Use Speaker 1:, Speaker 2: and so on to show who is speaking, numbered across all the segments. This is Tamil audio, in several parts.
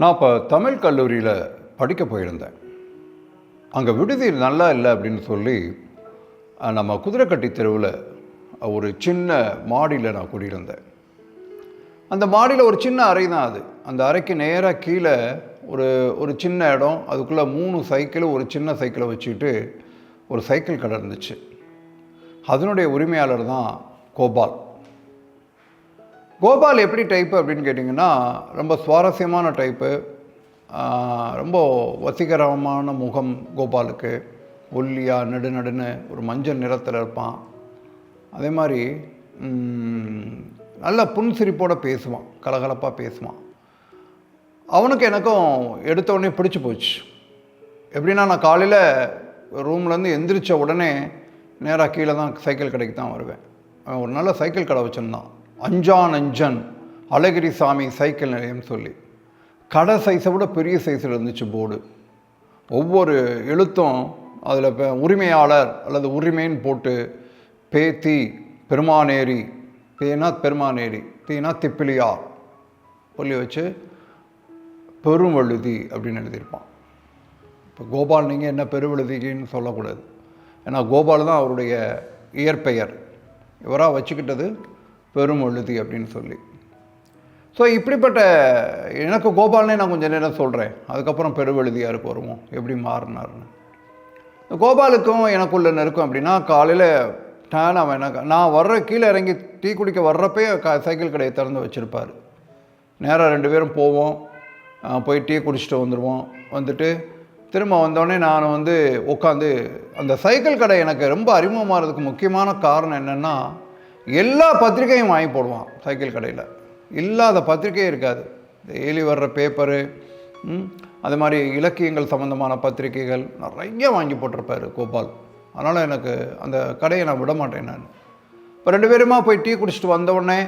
Speaker 1: நான் இப்போ தமிழ் கல்லூரியில் படிக்க போயிருந்தேன். அங்கே விடுதி நல்லா இல்லை அப்படின்னு சொல்லி நம்ம குதிரைக்கட்டி தெருவில் ஒரு சின்ன மாடியில் நான் குடியிருந்தேன். அந்த மாடியில் ஒரு சின்ன அறை தான் அது. அந்த அறைக்கு நேராக கீழே ஒரு ஒரு சின்ன இடம். அதுக்குள்ளே மூணு சைக்கிள் ஒரு சின்ன சைக்கிளை வச்சுக்கிட்டு ஒரு சைக்கிள் கடை இருந்துச்சு. அதனுடைய உரிமையாளர் தான் கோபால். கோபால் எப்படி டைப்பு அப்படின்னு கேட்டிங்கன்னா ரொம்ப சுவாரஸ்யமான டைப்பு ரொம்ப வசீகரமான முகம் கோபாலுக்கு. ஒல்லியாக நடு நடுன்னு ஒரு மஞ்சள் நிறத்தில் இருப்பான். அதே மாதிரி நல்ல புன்சிரிப்போடு பேசுவான் கலகலப்பாக பேசுவான். அவனுக்கு எனக்கும் எடுத்த உடனே பிடிச்சி போச்சு. எப்படின்னா நான் காலையில் ரூம்லேருந்து எந்திரிச்ச உடனே நேராக கீழே தான் சைக்கிள் கடைக்கு தான் வருவேன். அவன் ஒரு நல்ல சைக்கிள் கடை வச்சுருந்தான். அஞ்சான் அஞ்சன் அழகிரி சாமி சைக்கிள் நிலையம் சொல்லி. கடை சைஸை விட பெரிய சைஸில் இருந்துச்சு போர்டு. ஒவ்வொரு எழுத்தும் அதில் இப்போ உரிமையாளர் அல்லது உரிமைன்னு போட்டு பேத்தி பெருமானேரி பேனா பெருமானேரி தீனா திப்பிலியா சொல்லி வச்சு பெருவழுதி அப்படின்னு எழுதியிருப்பான். இப்போ கோபால் நீங்கள் என்ன பெருவழுதின்னு சொல்லக்கூடாது. ஏன்னா கோபால் தான் அவருடைய இயற்பெயர். இவராக வச்சுக்கிட்டது பெருமழுதி அப்படின்னு சொல்லி. ஸோ இப்படிப்பட்ட எனக்கு கோபாலனே நான் கொஞ்சம் நேரம் சொல்கிறேன் அதுக்கப்புறம் பெருவெழுதியாருக்கு வருவோம். எப்படி மாறினார்னு. இந்த கோபாலுக்கும் எனக்குள்ள நெருக்கம் அப்படின்னா காலையில் டேன் அவன் எனக்கு நான் வர்ற கீழே இறங்கி டீ குடிக்க வர்றப்பே க சைக்கிள் கடையை திறந்து வச்சுருப்பார். நேராக ரெண்டு பேரும் போவோம். போய் டீ குடிச்சிட்டு வந்துடுவோம் வந்துட்டு திரும்ப வந்தோடனே நான் வந்து உட்காந்து அந்த சைக்கிள் கடை எனக்கு ரொம்ப அறிமுகமாகிறதுக்கு முக்கியமான காரணம் என்னென்னா எல்லா பத்திரிக்கையும் வாங்கி போடுவான் சைக்கிள் கடையில். இல்லாத பத்திரிக்கையே இருக்காது. டெய்லி வர்ற பேப்பரு அது மாதிரி இலக்கியங்கள் சம்மந்தமான பத்திரிக்கைகள் நிறைய வாங்கி போட்டிருப்பார் கோபால். அதனால் எனக்கு அந்த கடையை நான் விட மாட்டேன் நான். இப்போ ரெண்டு பேருமா போய் டீ குடிச்சிட்டு வந்தவுடனே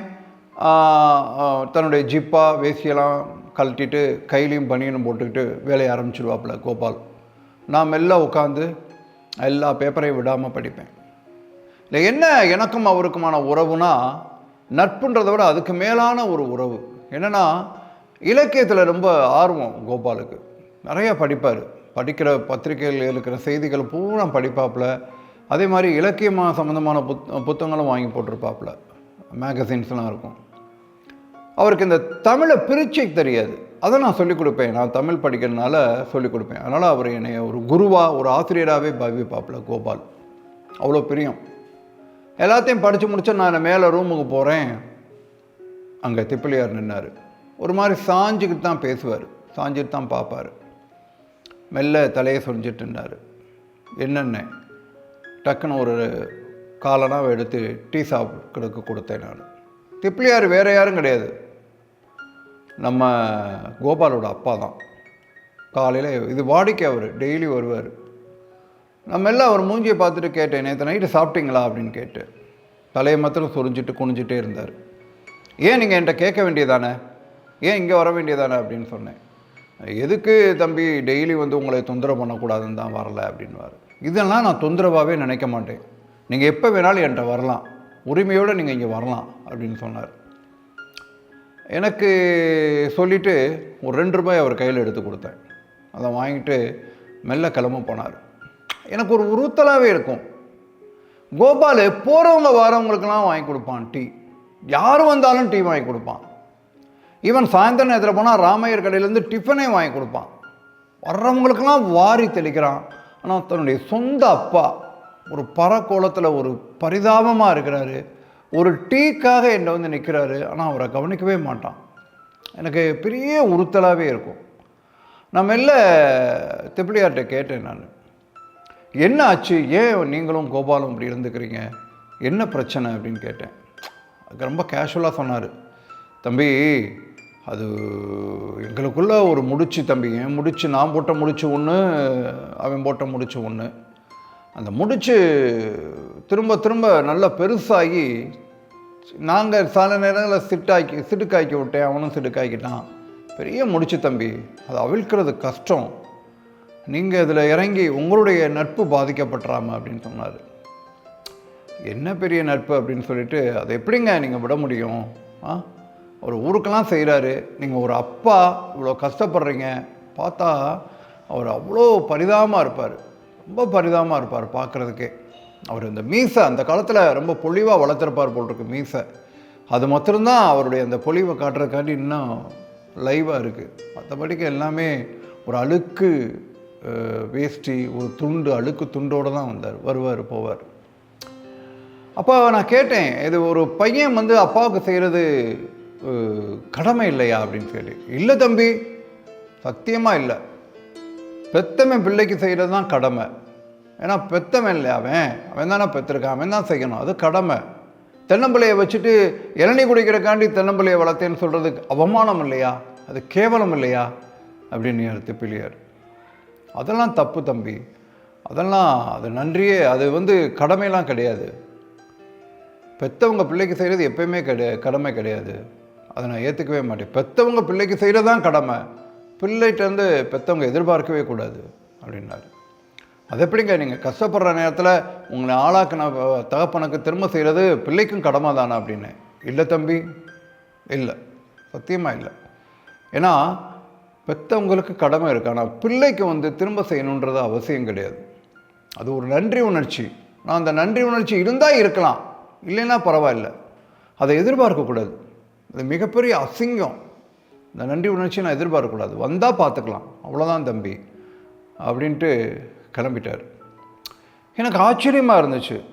Speaker 1: தன்னுடைய ஜிப்பா வேசியெல்லாம் கழட்டிட்டு கையிலையும் பனியனும் போட்டுக்கிட்டு வேலையை ஆரம்பிச்சிடுவாப்புல கோபால். நான் மெல்ல உட்காந்து எல்லா பேப்பரையும் விடாமல் படிப்பேன். இல்லை என்ன எனக்கும் அவருக்குமான உறவுனா நட்புன்றதை விட அதுக்கு மேலான ஒரு உறவு. என்னென்னா இலக்கியத்தில் ரொம்ப ஆர்வம் கோபாலுக்கு. நிறைய படிப்பார். படிக்கிற பத்திரிகைகள் இருக்கிற செய்திகள் பூரா படிப்பாப்பில். அதே மாதிரி இலக்கியமாக சம்மந்தமான புத் புத்தகங்களும் வாங்கி போட்டிருப்பாப்பில். மேகசின்ஸ்லாம் இருக்கும். அவருக்கு இந்த தமிழை பிரிச்சு தெரியாது. அதை நான் சொல்லிக் கொடுப்பேன். நான் தமிழ் படிக்கிறதுனால சொல்லிக் கொடுப்பேன். அதனால் அவர் என்னை ஒரு குருவாக ஒரு ஆசிரியராகவே பாவிப்பாப்புல கோபால். அவ்வளோ பிரியம். எல்லாத்தையும் படித்து முடிச்சு நான் மேலே ரூமுக்கு போகிறேன் அங்கே திப்பிலியார் நின்னார். ஒரு மாதிரி சாஞ்சுக்கிட்டு தான் பேசுவார். சாஞ்சிட்டு தான் பார்ப்பார். மெல்ல தலையை சொரிஞ்சிட்டு இருந்தார் என்னென்ன? டக்குன்னு ஒரு காலனாவை எடுத்து டீ சாப்பிட்றதுக்கு கொடுத்தேன் நான். திப்பிலியார் வேறு யாரும் கிடையாது. நம்ம கோபாலோட அப்பா தான். காலையில் இது வாடிக்கை அவர் டெய்லி வருவார். நம்ம எல்லாம் அவர் மூஞ்சியை பார்த்துட்டு கேட்டேன் நேற்று நைட்டு சாப்பிட்டீங்களா? அப்படின்னு கேட்டு தலையை மாத்திரம் சொரிஞ்சிட்டு குனிஞ்சிட்டே இருந்தார். ஏன் நீங்கள் என்கிட்ட கேட்க வேண்டியதானே? ஏன் இங்கே வர வேண்டியதானே? அப்படின்னு சொன்னேன். எதுக்கு தம்பி டெய்லி வந்து உங்களை தொந்தரவு பண்ணக்கூடாதுன்னு தான் வரல அப்படின்வார் இதெல்லாம் நான் தொந்தரவாகவே நினைக்க மாட்டேன். நீங்கள் எப்போ வேணாலும் என்கிட்ட வரலாம். உரிமையோடு நீங்கள் இங்கே வரலாம் அப்படின்னு சொன்னார். எனக்கு சொல்லிவிட்டு ஒரு ரெண்டு ரூபாய் அவர் கையில் எடுத்து கொடுத்தேன். அதை வாங்கிட்டு மெல்ல கிளம்ப போனார். எனக்கு ஒரு உறுத்தலாகவே இருக்கும். கோபால் போகிறவங்க வரவங்களுக்கெல்லாம் வாங்கி கொடுப்பான் டீ. யார் வந்தாலும் டீ வாங்கி கொடுப்பான். ஈவன் சாயந்தர நேரத்தில் போனால் ராமையர் கடையிலேருந்து டிஃபனே வாங்கி கொடுப்பான். வர்றவங்களுக்கெல்லாம் வாரி தெளிக்கிறான். ஆனால் தன்னுடைய சொந்த அப்பா ஒரு பறக்கோலத்தில் ஒரு பரிதாபமாக இருக்கிறாரு. ஒரு டீக்காக என்னை வந்து நிற்கிறாரு ஆனால் அவரை கவனிக்கவே மாட்டான். எனக்கு பெரிய உறுத்தலாகவே இருக்கும். நம்ம இல்லை திப்பிலியார்கிட்ட கேட்டேன் நான். என்ன ஆச்சு ஏன் நீங்களும் கோபாலும் இப்படி இருந்துக்கிறீங்க? என்ன பிரச்சனை அப்படின்னு கேட்டேன். அதுக்கு ரொம்ப கேஷுவலாக சொன்னார். தம்பி அது எங்களுக்குள்ளே ஒரு முடிச்சு தம்பி. என் முடிச்சு நான் போட்ட முடிச்சு ஒன்று அவன் போட்ட முடிச்சு ஒன்று அந்த முடிச்சு திரும்ப திரும்ப நல்லா பெருசாகி நாங்கள் சில நேரங்களில் சிட்டாக்கி சிடுக்காக்கி விட்டேன். அவனும் சிடுக்காக்கிட்டான். பெரிய முடிச்சு தம்பி. அதை அவிழ்க்கிறது கஷ்டம். நீங்கள் இதில் இறங்கி உங்களுடைய நட்பு பாதிக்கப்பட்டுறாம அப்படின்னு சொன்னார். என்ன பெரிய நட்பு அப்படின்னு சொல்லிட்டு அதை எப்படிங்க நீங்கள் விட முடியும்? ஆ? ஒரு ஊருக்கெல்லாம் செய்கிறாரு நீங்கள் ஒரு அப்பா இவ்வளோ கஷ்டப்படுறீங்க. பார்த்தா அவர் அவ்வளோ பரிதாபமாக இருப்பார். ரொம்ப பரிதாபமாக இருப்பார் பார்க்குறதுக்கே. அவர் இந்த மீசை அந்த காலத்தில் ரொம்ப பொழிவாக வளர்த்துருப்பார் போல் இருக்கு மீசை. அது மாத்திரம்தான் அவருடைய அந்த பொழிவை காட்டுறதுக்காண்டி இன்னும் லைவாக இருக்குது மற்றபடிக்கு எல்லாமே ஒரு அழுக்கு வேஷ்டி ஒரு துண்டு அழுக்கு துண்டோடு தான் வந்தார். வருவார் போவார். அப்போ நான் கேட்டேன் இது ஒரு பையன் வந்து அப்பாவுக்கு செய்கிறது கடமை இல்லையா அப்படின்னு சொல்லி. இல்லை தம்பி சத்தியமாக இல்லை. பெத்தவன் பிள்ளைக்கு செய்கிறது தான் கடமை. ஏன்னா பெத்தவன் இல்லை அவன்? அவன் தானே பெற்றிருக்கான் அவன் தான் செய்யணும் அது கடமை. தென்னம்பிள்ளையை வச்சுட்டு இளநீ குடிக்கிறக்காண்டி தென்னம்பிள்ளையை வளர்த்தேன்னு சொல்கிறதுக்கு அவமானம் இல்லையா? அது கேவலம் இல்லையா? அப்படின்னு திப்பிலியார் அதெல்லாம் தப்பு தம்பி. அதெல்லாம் அது நன்றியே அது வந்து கடமையெல்லாம் கிடையாது. பெற்றவங்க பிள்ளைக்கு செய்கிறது எப்பயுமே கிடையாது கடமை கிடையாது. அதை நான் ஏற்றுக்கவே மாட்டேன். பெற்றவங்க பிள்ளைக்கு செய்கிறது தான் கடமை பிள்ளைகிட்டேருந்து பெற்றவங்க எதிர்பார்க்கவே கூடாது அப்படின்னாரு. அது எப்படிங்க நீங்கள் கஷ்டப்படுற நேரத்தில் உங்களை ஆளாக்கின தகப்பனுக்கு திரும்ப செய்கிறது பிள்ளைக்கும் கடமை தானே அப்படின்னு? இல்லை தம்பி. இல்லை. சத்தியமாக இல்லை. ஏன்னா பெற்றவங்களுக்கு கடமை இருக்குது ஆனால் பிள்ளைக்கு வந்து திரும்ப செய்யணுன்றது அவசியம் கிடையாது. அது ஒரு நன்றி உணர்ச்சி. நான் அந்த நன்றி உணர்ச்சி இருந்தால் இருக்கலாம். இல்லைன்னா பரவாயில்ல. அதை எதிர்பார்க்கக்கூடாது. அது மிகப்பெரிய அசிங்கம். இந்த நன்றி உணர்ச்சி நான் எதிர்பார்க்கக்கூடாது. வந்தால் பார்த்துக்கலாம். அவ்வளோதான் தம்பி. அப்படின்ட்டு கிளம்பிட்டார். எனக்கு ஆச்சரியமாக இருந்துச்சு.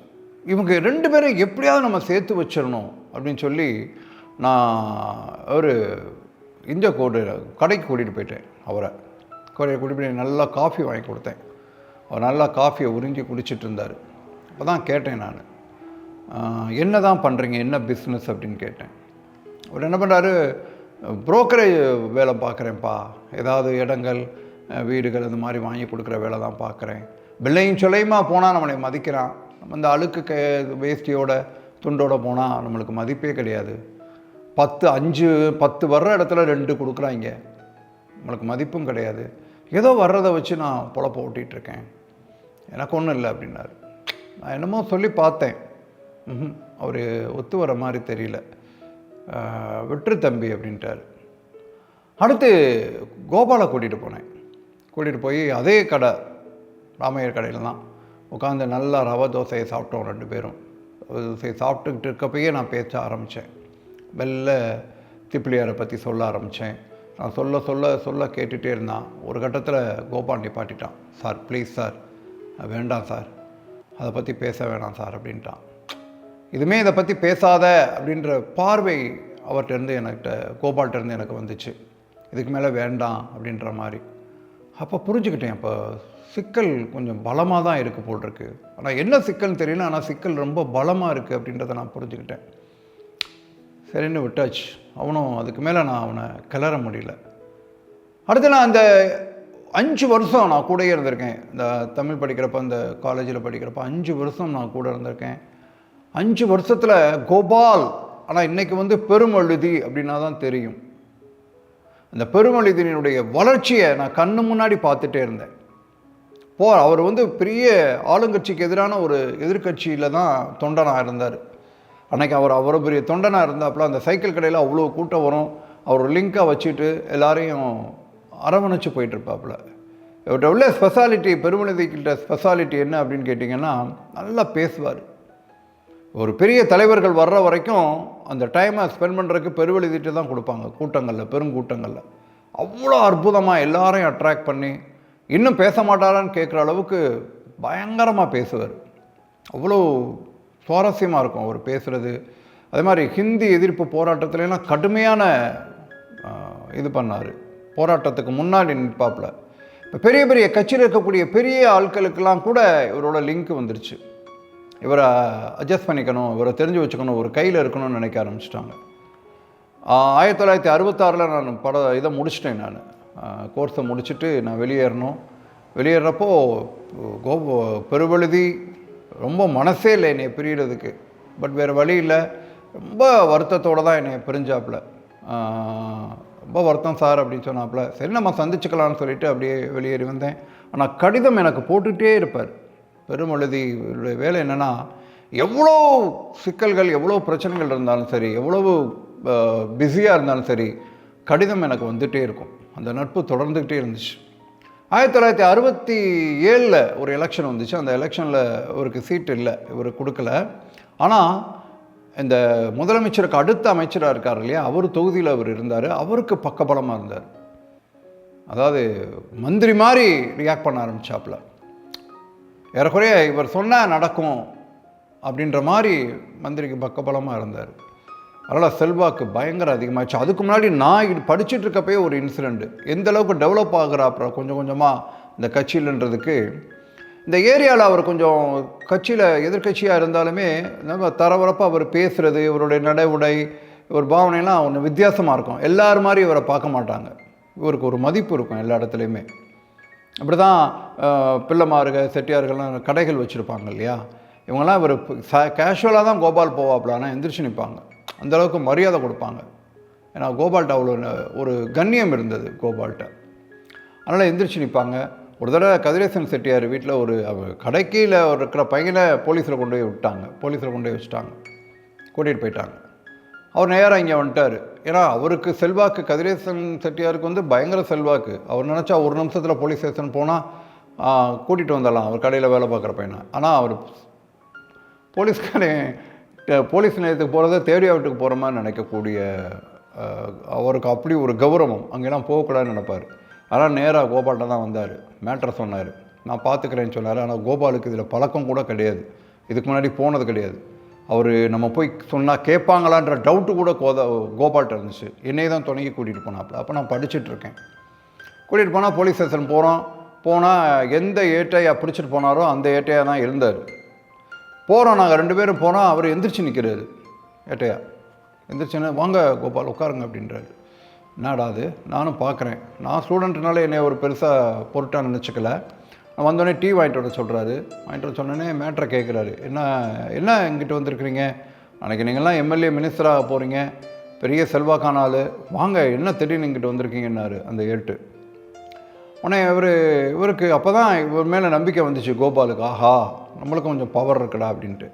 Speaker 1: இவங்க ரெண்டு பேரும் எப்படியாவது நம்ம சேர்த்து வச்சிடணும் அப்படின்னு சொல்லி நான் ஒரு இந்த கோடு கடைக்கு கூட்டிகிட்டு போயிட்டேன் அவரை. கடையை கூட்டிட்டு போய் நல்லா காஃபி வாங்கி கொடுத்தேன். அவர் நல்லா காஃபியை உறிஞ்சி குடிச்சிட்டு இருந்தார். அப்போ தான் கேட்டேன் நான். என்ன தான் பண்ணுறீங்க என்ன பிஸ்னஸ் அப்படின்னு கேட்டேன். அவர் என்ன பண்ணுறாரு புரோக்கரேஜ் வேலை பார்க்குறேன்ப்பா. ஏதாவது இடங்கள் வீடுகள் இந்த மாதிரி வாங்கி கொடுக்குற வேலை தான் பார்க்குறேன். பிள்ளையும் சொல்லையுமா போனால் நம்மளை மதிக்கிறான். நம்ம இந்த அழுக்கு க வேஷ்டியோட துண்டோட போனால் நம்மளுக்கு மதிப்பே கிடையாது. பத்து அஞ்சு பத்து வர்ற இடத்துல ரெண்டு கொடுக்குறாங்க. உங்களுக்கு மதிப்பும் கிடையாது. ஏதோ வர்றதை வச்சு நான் பொழப்ப ஓட்டிகிட்டு இருக்கேன் எனக்கு ஒன்றும் இல்லை அப்படின்னாரு. நான் என்னமோ சொல்லி பார்த்தேன். அவர் ஒத்து வர மாதிரி தெரியல. வெற்று தம்பி அப்படின்ட்டார். அடுத்து கோபாலை கூட்டிகிட்டு போனேன். கூட்டிகிட்டு போய் அதே கடை ராமையர் கடையில் தான். உட்காந்து நல்லா ரவை தோசையை சாப்பிட்டோம் ரெண்டு பேரும். தோசையை சாப்பிட்டுக்கிட்டு இருக்கப்பயே நான் பேச ஆரம்பித்தேன் மெல்ல திப்பிலியாரை பற்றி சொல்ல ஆரம்பித்தேன் நான் சொல்ல சொல்ல சொல்ல கேட்டுகிட்டே இருந்தான். ஒரு கட்டத்தில் கோபால் நிப்பாட்டிட்டான் சார் ப்ளீஸ் சார். வேண்டாம் சார். அதை பற்றி பேச வேணாம் சார் அப்படின்ட்டான். இதுமே இதை பற்றி பேசாத அப்படின்ற பார்வை அவர்கிட்டருந்து எனக்கிட்ட கோபால்கிட்டருந்து எனக்கு வந்துச்சு. இதுக்கு மேலே வேண்டாம் அப்படின்ற மாதிரி. அப்போ புரிஞ்சுக்கிட்டேன். அப்போ சிக்கல் கொஞ்சம் பலமாக தான் இருக்குது போல் இருக்குது ஆனால் என்ன சிக்கல்னு தெரியல. ஆனால் சிக்கல் ரொம்ப பலமாக இருக்குது அப்படின்றத நான் புரிஞ்சுக்கிட்டேன். சரின்னு விட்டாச்சு. அவனும் அதுக்கு மேலே நான் அவனை கிளற முடியல. அடுத்து நான் அந்த அஞ்சு வருஷம் நான் கூடயே இருந்திருக்கேன். இந்த தமிழ் படிக்கிறப்ப அந்த காலேஜில் படிக்கிறப்ப அஞ்சு வருஷம் நான் கூட இருந்திருக்கேன். அஞ்சு வருஷத்தில் கோபால் ஆனால் இன்றைக்கி வந்து பெருமழுதி அப்படின்னா தான் தெரியும். அந்த பெருமழுதியினுடைய வளர்ச்சியை நான் கண்ணு முன்னாடி பார்த்துட்டே இருந்தேன். போ அவர் வந்து பெரிய ஆளுங்கட்சிக்கு எதிரான ஒரு எதிர்க்கட்சியில் தான் தொண்டனாக இருந்தார். அன்னைக்கு அவர் அவ்வளோ பெரிய தொண்டனாக இருந்தாப்புல அந்த சைக்கிள் கடையில் அவ்வளோ கூட்டம் வரும். அவர் லிங்க்காக லிங்காக வச்சுட்டு எல்லாரையும் அரவணைச்சு போயிட்டு இருப்பாப்புல இவர்கிட்ட உள்ள ஸ்பெஷாலிட்டி பெருமனதிக்கிட்ட ஸ்பெஷாலிட்டி என்ன அப்படின்னு கேட்டிங்கன்னா நல்லா பேசுவார். ஒரு பெரிய தலைவர்கள் வர்ற வரைக்கும் அந்த டைமை ஸ்பெண்ட் பண்ணுறதுக்கு பெருவெழுதிட்டு தான் கொடுப்பாங்க கூட்டங்களில் பெருங்கூட்டங்களில் அவ்வளோ அற்புதமாக எல்லாரையும் அட்ராக்ட் பண்ணி இன்னும் பேச மாட்டாரான்னு கேட்குற அளவுக்கு பயங்கரமாக பேசுவார். அவ்வளோ சுவாரஸ்யமாக இருக்கும் அவர் பேசுகிறது அதே மாதிரி ஹிந்தி எதிர்ப்பு போராட்டத்துலலாம் கடுமையான இது பண்ணார். போராட்டத்துக்கு முன்னாடி நிற்பாப்பில். இப்போ பெரிய பெரிய கட்சியில் இருக்கக்கூடிய பெரிய ஆட்களுக்கெல்லாம் கூட இவரோட லிங்க் வந்துருச்சு. இவரை அட்ஜஸ்ட் பண்ணிக்கணும் இவரை தெரிஞ்சு வச்சுக்கணும் ஒரு கையில் இருக்கணும்னு நினைக்க ஆரம்பிச்சிட்டாங்க. ஆயிரத்தி தொள்ளாயிரத்தி அறுபத்தாறில் நான் பட இதை முடிச்சிட்டேன் நான். கோர்ஸை முடிச்சுட்டு நான் வெளியேறணும். வெளியேறப்போ கோ பெருவழுதி ரொம்ப மனசே இல்லை என்னை பிரியறதுக்கு. பட் வேறு வழி இல்லை. ரொம்ப வருத்தத்தோடு தான் என்னை பிரிஞ்சாப்புல. ரொம்ப வருத்தம் சார் அப்படின்னு சொன்னாப்புல. சரி நம்ம சந்திச்சுக்கலாம்னு சொல்லிட்டு அப்படியே வெளியேறி வந்தேன். ஆனால் கடிதம் எனக்கு போட்டுகிட்டே இருப்பார். பெருமழுதி வேலை என்னென்னா எவ்வளோ சிக்கல்கள் எவ்வளோ பிரச்சனைகள் இருந்தாலும் சரி எவ்வளவு பிஸியாக இருந்தாலும் சரி கடிதம் எனக்கு வந்துகிட்டே இருக்கும். அந்த நட்பு தொடர்ந்துக்கிட்டே இருந்துச்சு. ஆயிரத்தி தொள்ளாயிரத்தி அறுபத்தி ஏழில் ஒரு எலெக்ஷன் வந்துச்சு. அந்த எலெக்ஷனில் இவருக்கு சீட் இல்லை. இவர் கொடுக்கல. ஆனால் இந்த முதலமைச்சருக்கு அடுத்த அமைச்சராக இருக்கார் இல்லையா? அவர் தொகுதியில் அவர் இருந்தார். அவருக்கு பக்கபலமாக இருந்தார். அதாவது மந்திரி மாதிரி ரியாக்ட் பண்ண ஆரம்பித்தாப்புல ஏறக்குறைய இவர் சொன்னால் நடக்கும் அப்படின்ற மாதிரி மந்திரிக்கு பக்கபலமாக இருந்தார். அதனால் செல்வாக்கு பயங்கர அதிகமாகிடுச்சு அதுக்கு முன்னாடி நான் இது படிச்சுட்டு இருக்கப்பயே ஒரு இன்சிடெண்ட்டு எந்த அளவுக்கு டெவலப் ஆகுறாப்புல கொஞ்சம் கொஞ்சமாக இந்த கட்சியிலன்றதுக்கு. இந்த ஏரியாவில் அவர் கொஞ்சம் கட்சியில் எதிர்க்கட்சியாக இருந்தாலுமே நம்ம தரவரப்பாக அவர் பேசுகிறது இவருடைய நடை உடை இவர் பாவனைலாம் ஒன்று வித்தியாசமாக இருக்கும். எல்லார் மாதிரி இவரை பார்க்க மாட்டாங்க. இவருக்கு ஒரு மதிப்பு இருக்கும் எல்லா இடத்துலையுமே. அப்படி தான் பிள்ளைமாருக செட்டியார்கள்லாம் கடைகள் வச்சுருப்பாங்க இல்லையா? இவங்கெல்லாம் இவர் கேஷுவலாக தான் கோபால் போவாப்புல எந்திரிச்சு நிற்பாங்க அந்தளவுக்கு மரியாதை கொடுப்பாங்க. ஏன்னா கோபால்கிட்ட அவ்வளோ ஒரு கண்ணியம் இருந்தது கோபால்கிட்ட அதனால் எந்திரிச்சு நிற்பாங்க ஒரு தடவை கதிரேசன் செட்டியார் வீட்டில் ஒரு அவர் ஒரு இருக்கிற பையனை போலீஸில் கொண்டு போய் விட்டாங்க. போலீஸில் கொண்டு போய் வச்சுட்டாங்க. கூட்டிகிட்டு போயிட்டாங்க. அவர் நேராக இங்கே வந்துட்டார். ஏன்னா அவருக்கு செல்வாக்கு கதிரேசன் செட்டியாருக்கு வந்து பயங்கர செல்வாக்கு. அவர் நினச்சா ஒரு நிமிஷத்தில் போலீஸ் ஸ்டேஷன் போனால் கூட்டிகிட்டு வந்துடலாம். அவர் கடையில் வேலை பார்க்குற பையனை. ஆனால் அவர் போலீஸ்காரன் போலீஸ் நிலையத்துக்கு போகிறத தேடி வீட்டுக்கு போகிற மாதிரி நினைக்கக்கூடிய அவருக்கு அப்படி ஒரு கௌரவம். அங்கெல்லாம் போகக்கூடாதுன்னு நினைப்பார். ஆனால் நேராக கோபால்கிட்ட தான் வந்தார். மேட்ரை சொன்னார். நான் பார்த்துக்கிறேன்னு சொன்னார். ஆனால் கோபாலுக்கு இதில் பழக்கம் கூட கிடையாது. இதுக்கு முன்னாடி போனது கிடையாது. அவர் நம்ம போய் சொன்னால் கேட்பாங்களான்ற டவுட்டு கூட கோதா கோபால்கிட்ட இருந்துச்சு. என்னையே தான் துணைக்கி கூட்டிகிட்டு போனாப்புல. அப்போ நான் படிச்சுட்ருக்கேன் கூட்டிகிட்டு போனால் போலீஸ் ஸ்டேஷன் போகிறோம் போனால் எந்த ஏட்டையை பிடிச்சிட்டு போனாரோ அந்த ஏட்டையாக தான் இருந்தார் போகிறோம் நாங்கள் ரெண்டு பேரும் போனால் அவர் எந்திரிச்சு நிற்கிறாரு ஏட்டையா? எந்திரிச்சுன்னா வாங்க கோபால் உட்காருங்க அப்படின்றாரு. என்னடா அது? நானும் பார்க்குறேன் நான் ஸ்டூடெண்ட்னால என்னை ஒரு பெருசாக பொருட்டாக நினச்சிக்கல. நான் வந்தோடனே டீ வாங்கிட்டு வர சொல்கிறாரு வாங்கிட்டு வர சொன்னோடனே மேட்ரை கேட்குறாரு என்ன என்ன எங்கிட்ட வந்திருக்கிறீங்க? அன்றைக்கி நீங்கள்லாம் எம்எல்ஏ மினிஸ்டராக போகிறீங்க பெரிய செல்வாக்கான ஆள். வாங்க என்ன திடீர்னு இங்கிட்ட வந்திருக்கீங்கன்னாரு. அந்த ஏட்டு. உடனே இவர் இவருக்கு அப்போ தான் இவர் மேலே நம்பிக்கை வந்துச்சு கோபாலுக்கு ஆஹா நம்மளுக்கும் கொஞ்சம் பவர் இருக்குடா அப்படின்ட்டு.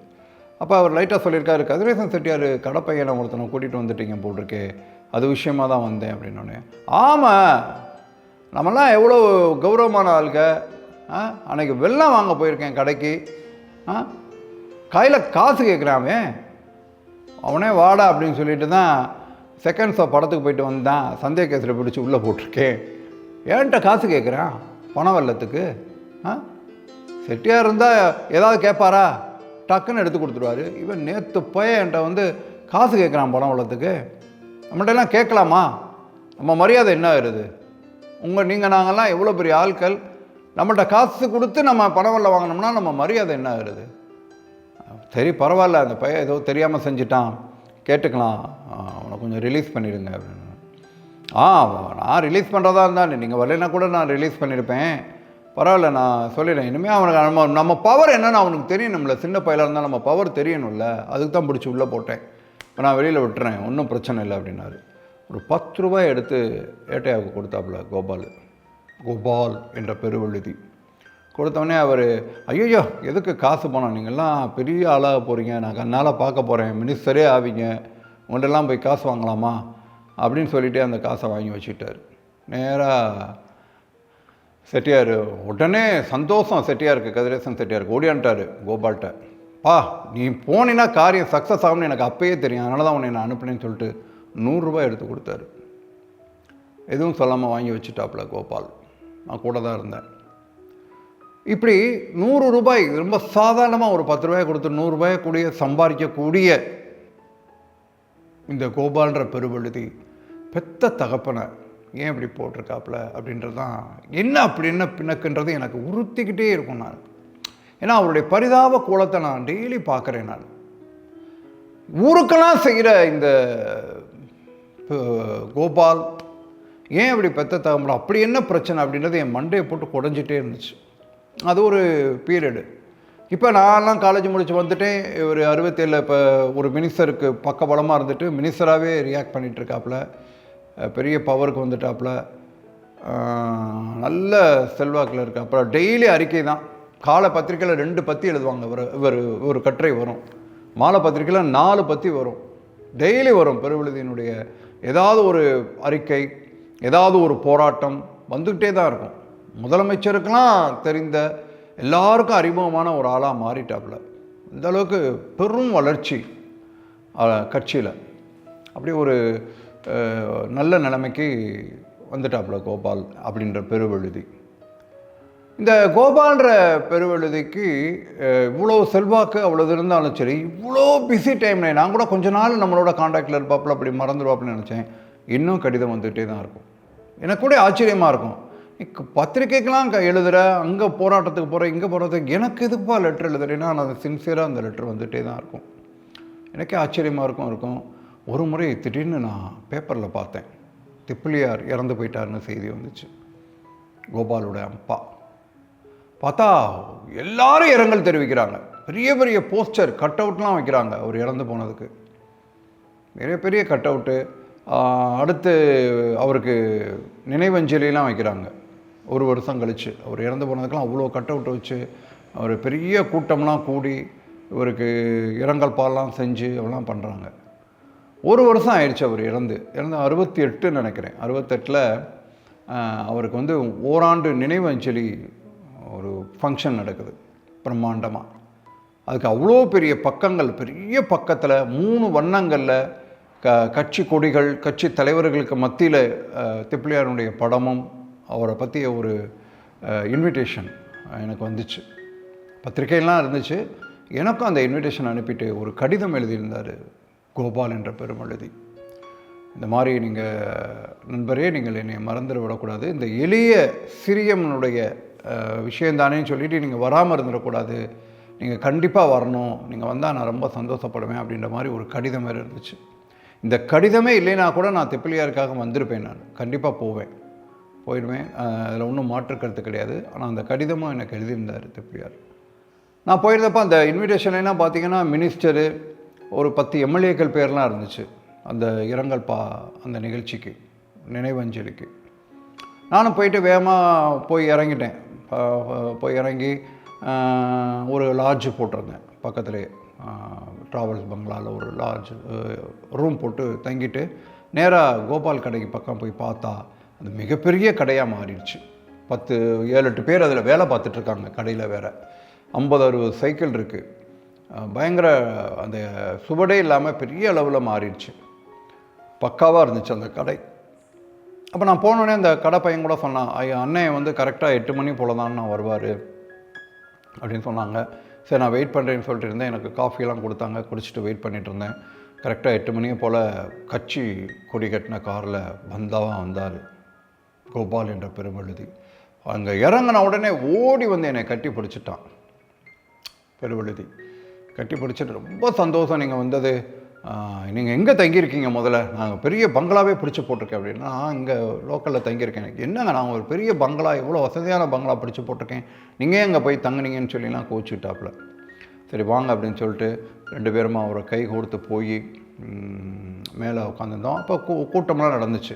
Speaker 1: அப்போ அவர் லைட்டாக சொல்லியிருக்காரு கதிரேசன் செட்டியார் கடப்பையனை ஒருத்தனை கூட்டிகிட்டு வந்துட்டீங்க போட்டிருக்கே அது விஷயமா தான் வந்தேன் அப்படின்னோடனே ஆமாம் நம்மலாம் எவ்வளோ கௌரவமான ஆளுங்க ஆ அன்னைக்கு வெள்ளம் வாங்க போயிருக்கேன் கடைக்கு ஆ கையில் காசு கேட்குறாமே அவனே வாடா அப்படின்னு சொல்லிட்டு தான் செகண்ட் ஷோ படத்துக்கு போயிட்டு வந்தான் சந்தேக கேஸில் பிடிச்சி உள்ளே போட்டிருக்கேன். ஏன்ட்ட காசு கேட்குறான் பணம் வெள்ளத்துக்கு? ஆ? செட்டியாக இருந்தால் ஏதாவது கேட்பாரா டக்குன்னு எடுத்து கொடுத்துருவாரு இவன் நேற்று பையன்ட்ட என்கிட்ட வந்து காசு கேட்குறான் பணம் வெள்ளத்துக்கு. நம்மள்ட்ட எல்லாம் கேட்கலாமா? நம்ம மரியாதை என்ன ஆயிடுது? உங்கள் நீங்கள் நாங்கள்லாம் எவ்வளோ பெரிய ஆட்கள்? நம்மள்ட்ட காசு கொடுத்து நம்ம பணம் வெள்ள வாங்கினோம்னா நம்ம மரியாதை என்ன ஆயிடுது? சரி பரவாயில்ல. அந்த பையன் ஏதோ தெரியாமல் செஞ்சிட்டான். கேட்டுக்கலாம். அவனை கொஞ்சம் ரிலீஸ் பண்ணிடுங்க அப்படின்னு. ஆ நான் ரிலீஸ் பண்ணுறதா இருந்தால் நீங்கள் வரலைன்னா கூட நான் ரிலீஸ் பண்ணியிருப்பேன் பரவாயில்ல நான் சொல்லிடுறேன். இனிமேல் அவனுக்கு நம்ம நம்ம பவர் என்னன்னு அவனுக்கு தெரியணும்ல. சின்ன பையலாக இருந்தால் நம்ம பவர் தெரியணும்ல. அதுக்கு தான் பிடிச்சி உள்ளே போட்டேன். இப்போ நான் வெளியில் விட்டுறேன். ஒன்றும் பிரச்சனை இல்லை அப்படின்னாரு. ஒரு பத்து ரூபாய் எடுத்து ஏட்டையாவுக்கு கொடுத்தாப்புல கோபால். கோபால் என்ற பெருவெழுதி. கொடுத்தோடனே அவர் ஐயோ எதுக்கு காசு பணம்? நீங்கள்லாம் பெரிய ஆளாக போகிறீங்க நான் கண்ணால் பார்க்க போகிறேன் மினிஸ்டரே ஆவீங்க. உங்கள்டெல்லாம் போய் காசு வாங்கலாமா? அப்படின்னு சொல்லிட்டு அந்த காசை வாங்கி வச்சுக்கிட்டார். நேராக செட்டியார் உடனே சந்தோஷம் செட்டியாருக்கு கதிரேசன் செட்டியாருக்கு ஓடியான்ட்டார் கோபால்கிட்ட. பா நீ போனீன்னா காரியம் சக்ஸஸ் ஆகும்னு எனக்கு அப்பயே தெரியும் அதனால தான் உன்னை நான் அனுப்புனேன்னு சொல்லிட்டு நூறுரூவா எடுத்து கொடுத்தாரு. எதுவும் சொல்லாமல் வாங்கி வச்சுட்டாப்புல கோபால். நான் கூட தான் இருந்தேன். இப்படி நூறு ரூபாய் ரொம்ப சாதாரணமாக ஒரு பத்து ரூபாய் கொடுத்து நூறுரூபாய் கூடிய சம்பாதிக்கக்கூடிய இந்த கோபால்ன்ற பெருவழுதி பெத்த தகப்பனை ஏன் இப்படி போட்டிருக்காப்புல அப்படின்றது தான் என்ன அப்படி என்ன பிணக்குன்றது எனக்கு உறுத்திக்கிட்டே இருக்கும் நான். ஏன்னா அவருடைய பரிதாப கோலத்தை நான் டெய்லி பார்க்குறேன் நான். ஊருக்கெல்லாம் செய்கிற இந்த கோபால் ஏன் இப்படி பெத்த தகப்பன? அப்படி என்ன பிரச்சனை அப்படின்றது என் மண்டையை போட்டு குடஞ்சிட்டே இருந்துச்சு. அது ஒரு பீரியடு இப்போ நான்லாம் காலேஜ் முடிச்சு வந்துட்டேன். ஒரு அறுபத்தேழில் இப்போ ஒரு மினிஸ்டருக்கு பக்கபலமாக இருந்துட்டு மினிஸ்டராகவே ரியாக்ட் பண்ணிகிட்ருக்காப்புல பெரிய பவருக்கு வந்துட்டாப்புல நல்ல செல்வாக்கில் இருக்காப்புல டெய்லி அறிக்கை தான். காலை பத்திரிக்கையில் ரெண்டு பத்தி எழுதுவாங்க. இவர் இவர் ஒரு கட்டுரை வரும். மாலை பத்திரிக்கையில் நாலு பத்தி வரும். டெய்லி வரும் பெருவிழுதியினுடைய ஏதாவது ஒரு அறிக்கை ஏதாவது ஒரு போராட்டம் வந்துக்கிட்டே தான் இருக்கும். முதலமைச்சருக்கெலாம் தெரிந்த எல்லாருக்கும் அறிமுகமான ஒரு ஆளாக மாறிட்டாப்புல. இந்தளவுக்கு பெரும் வளர்ச்சி கட்சியில். அப்படி ஒரு நல்ல நிலைமைக்கு வந்துட்டாப்புல கோபால் அப்படின்ற பெருவெழுதி. இந்த கோபால்ன்ற பெருவெழுதிக்கு இவ்வளோ செல்வாக்கு அவ்வளோ இருந்தாலும் சரி இவ்வளோ பிஸி டைமில் நான் கூட கொஞ்ச நாள் நம்மளோட காண்டாக்டில் இருப்பாப்புல அப்படி மறந்துடுவாப்புன்னு நினச்சேன். இன்னும் கடிதம் வந்துகிட்டே தான் இருக்கும். எனக்கு கூட ஆச்சரியமாக இருக்கும். இக்கு எழுதுகிற அங்கே போராட்டத்துக்கு போகிற இங்கே போகிறதுக்கு எனக்கு எதுப்பா லெட்டர் எழுதுறேன்னா நான் சின்சியராக அந்த லெட்டர் வந்துகிட்டே தான் இருக்கும். எனக்கே ஆச்சரியமாக இருக்கும் இருக்கும். ஒரு முறை திடீர்னு நான் பேப்பரில் பார்த்தேன். திப்பிலியார் இறந்து போயிட்டாருன்னு செய்தி வந்துச்சு. கோபாலோட அப்பா. பார்த்தா எல்லாரும் இரங்கல் தெரிவிக்கிறாங்க. பெரிய பெரிய போஸ்டர் கட் அவுட்லாம் வைக்கிறாங்க அவர் இறந்து போனதுக்கு. பெரிய பெரிய கட் அவுட்டு அடுத்து அவருக்கு நினைவஞ்சலிலாம் வைக்கிறாங்க. ஒரு வருஷம் கழித்து அவர் இறந்து போனதுக்கெல்லாம் அவ்வளோ கட் அவுட் வச்சு அவர் பெரிய கூட்டம்லாம் கூடி இவருக்கு இரங்கல் பால்லாம் செஞ்சு அவெல்லாம் பண்ணுறாங்க ஒரு வருஷம் ஆயிடுச்சு அவர் இறந்து. இறந்து அறுபத்தி எட்டுன்னு நினைக்கிறேன். அறுபத்தெட்டில் அவருக்கு வந்து ஓராண்டு நினைவஞ்சலி ஒரு ஃபங்க்ஷன் நடக்குது பிரம்மாண்டமாக அதுக்கு அவ்வளோ பெரிய பக்கங்கள் பெரிய பக்கத்தில் மூணு வண்ணங்களில் க கட்சி கொடிகள் கட்சி தலைவர்களுக்கு மத்தியில் திப்ளியாருடைய படமும் அவரை பற்றிய ஒரு இன்விடேஷன் எனக்கு வந்துச்சு. பத்திரிக்கையெல்லாம் இருந்துச்சு. எனக்கும் அந்த இன்விடேஷன் அனுப்பிட்டு ஒரு கடிதம் எழுதியிருந்தார் கோபால் என்ற பெருமழுதி. இந்த மாதிரி நீங்கள் நண்பரே நீங்கள் என்னை மறந்துட விடக்கூடாது. இந்த எளிய சிறியவனுடைய விஷயந்தானேன்னு சொல்லிட்டு நீங்கள் வராமல் இருந்துடக்கூடாது. நீங்கள் கண்டிப்பாக வரணும். நீங்கள் வந்தால் நான் ரொம்ப சந்தோஷப்படுவேன் அப்படின்ற மாதிரி ஒரு கடிதம் வேறு இருந்துச்சு. இந்த கடிதமே இல்லைனா கூட நான் தெப்பிலியாருக்காக வந்திருப்பேன் நான். கண்டிப்பாக போவேன். போயிடுவேன். அதில் ஒன்றும் மாற்று கருத்து கிடையாது. ஆனால் அந்த கடிதமும் எனக்கு எழுதியிருந்தார் திருப்பியார் நான் போயிருந்தப்போ அந்த இன்விடேஷன்லாம் பார்த்தீங்கன்னா மினிஸ்டரு ஒரு பத்து எம்எல்ஏக்கள் பேர்லாம் இருந்துச்சு. அந்த இரங்கல் பா அந்த நிகழ்ச்சிக்கு நினைவஞ்சலிக்கு. நானும் போயிட்டு வேகமாக போய் இறங்கிட்டேன். போய் இறங்கி ஒரு லாட்ஜ் போட்டிருந்தேன். பக்கத்துலேயே ட்ராவல்ஸ் பங்களாவில் ஒரு லாட்ஜ் ரூம் போட்டு தங்கிட்டு நேராக கோபால் கடைக்கு பக்கம் போய் பார்த்தா அது மிகப்பெரிய கடையாக மாறிடுச்சு. பத்து ஏழு எட்டு பேர் அதில் வேலை பார்த்துட்ருக்காங்க கடையில் வேற. ஐம்பது அறுபது சைக்கிள் இருக்குது பயங்கர அந்த சுவடே இல்லாமல் பெரிய அளவில் மாறிடுச்சு. பக்காவாக இருந்துச்சு அந்த கடை. அப்போ நான் போனோடனே அந்த கடை பையன் கூட சொன்னான் ஐயா அண்ணன் வந்து கரெக்டாக எட்டு மணி போல தான் நான் வருவார். அப்படின்னு சொன்னாங்க. சரி நான் வெயிட் பண்ணுறேன்னு சொல்லிட்டு இருந்தேன். எனக்கு காஃபிலாம் கொடுத்தாங்க குடிச்சிட்டு வெயிட் பண்ணிட்டு இருந்தேன். கரெக்டாக எட்டு மணியை போல் கட்சி கொடி கட்டின காரில் வந்தாவா வந்தார். கோபால் என்ற பெருவழுதி அங்கே இறங்கின உடனே ஓடி வந்து என்னை கட்டி பிடிச்சிட்டான். பெருவழுதி கட்டி பிடிச்சிட்டு ரொம்ப சந்தோஷம். நீங்கள் வந்தது நீங்கள் எங்கே தங்கியிருக்கீங்க முதல்ல? நாங்கள் பெரிய பங்களாவே பிடிச்சி போட்டிருக்கேன் அப்படின்னா நான் இங்கே லோக்கலில் தங்கியிருக்கேன். எனக்கு என்னங்க நான் ஒரு பெரிய பங்களா இவ்வளோ வசதியான பங்களா பிடிச்சி போட்டிருக்கேன். நீங்கள் எங்கே போய் தங்குனீங்கன்னு சொல்லிலாம் கோச்சிக்கிட்டாப்புல. சரி வாங்க அப்படின்னு சொல்லிட்டு ரெண்டு பேருமா அவரை கை கொடுத்து போய் மேலே உட்காந்துருந்தோம் அப்போ கூ கூட்டம்லாம் நடந்துச்சு.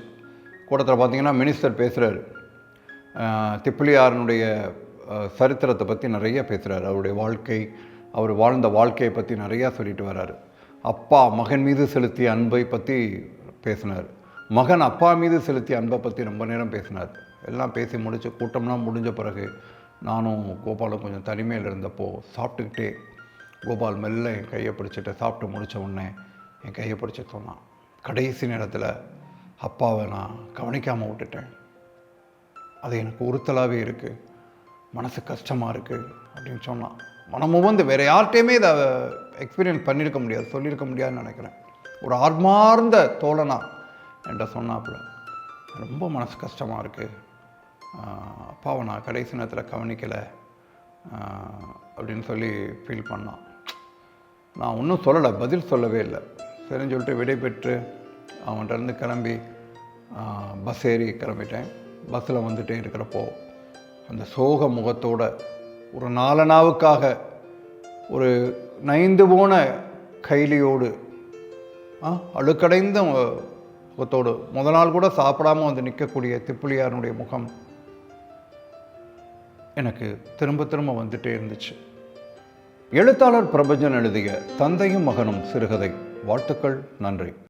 Speaker 1: கூட்டத்தில் பார்த்தீங்கன்னா மினிஸ்டர் பேசுகிறாரு திப்பிலியாரனுடைய சரித்திரத்தை பற்றி நிறைய பேசுகிறாரு அவருடைய வாழ்க்கை அவர் வாழ்ந்த வாழ்க்கையை பற்றி நிறையா சொல்லிட்டு வர்றார் அப்பா மகன் மீது செலுத்திய அன்பை பற்றி பேசினார். மகன் அப்பா மீது செலுத்திய அன்பை பற்றி ரொம்ப நேரம் பேசினார். எல்லாம் பேசி முடிச்சு கூட்டம்லாம் முடிஞ்ச பிறகு நானும் கோபாலும் கொஞ்சம் தனிமையில் இருந்தப்போ சாப்பிட்டுக்கிட்டே கோபால் மெல்ல என் கையை பிடிச்சிட்டு சாப்பிட்டு முடித்த உடனே என் கையை பிடிச்சி சொன்னான். கடைசி நேரத்தில் அப்பாவை நான் கவனிக்காமல் விட்டுட்டேன். அது எனக்கு உறுத்தலாகவே இருக்குது மனசு கஷ்டமாக இருக்குது அப்படின்னு சொன்னான். மனமும் வந்து வேறு யார்கிட்டையுமே இதை எக்ஸ்பீரியன்ஸ் பண்ணியிருக்க முடியாது சொல்லியிருக்க முடியாதுன்னு நினைக்கிறேன். ஒரு ஆர்மார்ந்த தோழனா என்கிட்ட சொன்னாப்புல ரொம்ப மனசு கஷ்டமாக இருக்குது அப்பாவை நான் கடைசி நேரத்தில் கவனிக்கலை. அப்படின்னு சொல்லி ஃபீல் பண்ணான். நான் ஒன்றும் சொல்லலை பதில் சொல்லவே இல்லை. சரின்னு சொல்லிட்டு விடைபெற்று அவன்கிட்டருந்து கிளம்பி பஸ் ஏறி கிளம்பிட்டேன். பஸ்ஸில் வந்துட்டே இருக்கிறப்போ அந்த சோக முகத்தோட ஒரு நாலனாவுக்காக ஒரு நைந்து போன கைலியோடு ஆ, அழுக்கடைந்த முகத்தோடு முத நாள் கூட சாப்பிடாம வந்து நிற்கக்கூடிய திப்புலியாருடைய முகம் எனக்கு திரும்ப திரும்ப வந்துட்டே இருந்துச்சு. எழுத்தாளர் பிரபஞ்சன் எழுதிய தந்தையும் மகனும் சிறுகதை. வாழ்த்துக்கள் நன்றி.